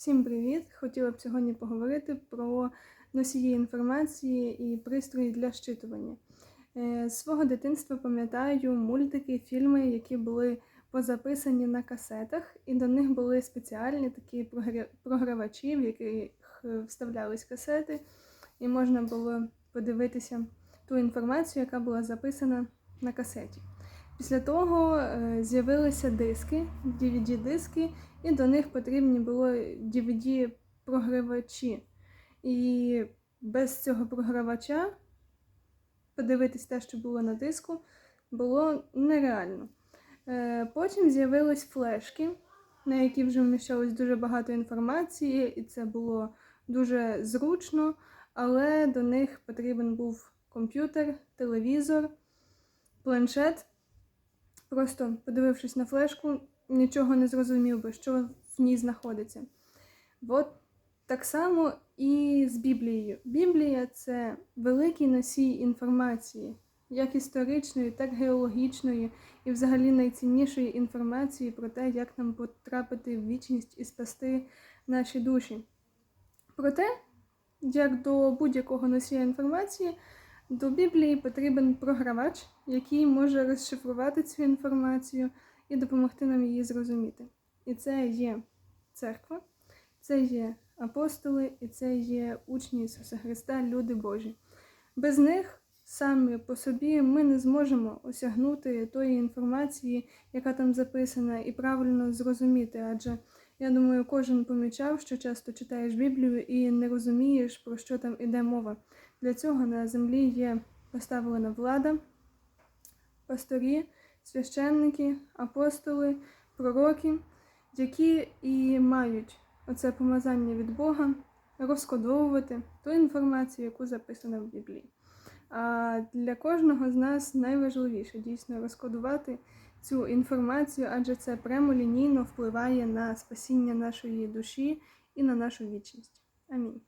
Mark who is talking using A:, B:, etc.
A: Всім привіт! Хотіла б сьогодні поговорити про носії інформації і пристрої для щитування. Е, З свого дитинства пам'ятаю мультики, фільми, які були позаписані на касетах, і до них були спеціальні такі програвачі, в яких е, вставлялись касети, і можна було подивитися ту інформацію, яка була записана на касеті. Після того е, з'явилися диски, DVD-диски, і до них потрібні було DVD-програвачі. І без цього програвача подивитись те, що було на диску, було нереально. Е, Потім з'явились флешки, на які вже вміщалось дуже багато інформації, і це було дуже зручно, але до них потрібен був комп'ютер, телевізор, планшет. Просто подивившись на флешку, нічого не зрозумів би, що в ній знаходиться. От так само і з Біблією. Біблія це великий носій інформації, як історичної, так і геологічної, і взагалі найціннішої інформації про те, як нам потрапити в вічність і спасти наші душі. Проте, як до будь-якого носія інформації, до Біблії потрібен програвач, який може розшифрувати цю інформацію і допомогти нам її зрозуміти. І це є церква, це є апостоли, і це є учні Ісуса Христа, люди Божі. Без них самі по собі ми не зможемо осягнути тої інформації, яка там записана, і правильно зрозуміти. Адже я думаю, кожен помічав, що часто читаєш Біблію і не розумієш, про що там іде мова. Для цього на землі є поставлена влада, пасторі, священники, апостоли, пророки, які і мають оце помазання від Бога розкодовувати ту інформацію, яку записано в Біблії. А для кожного з нас найважливіше дійсно розкодувати цю інформацію, адже це прямолінійно впливає на спасіння нашої душі і на нашу вічність. Амінь.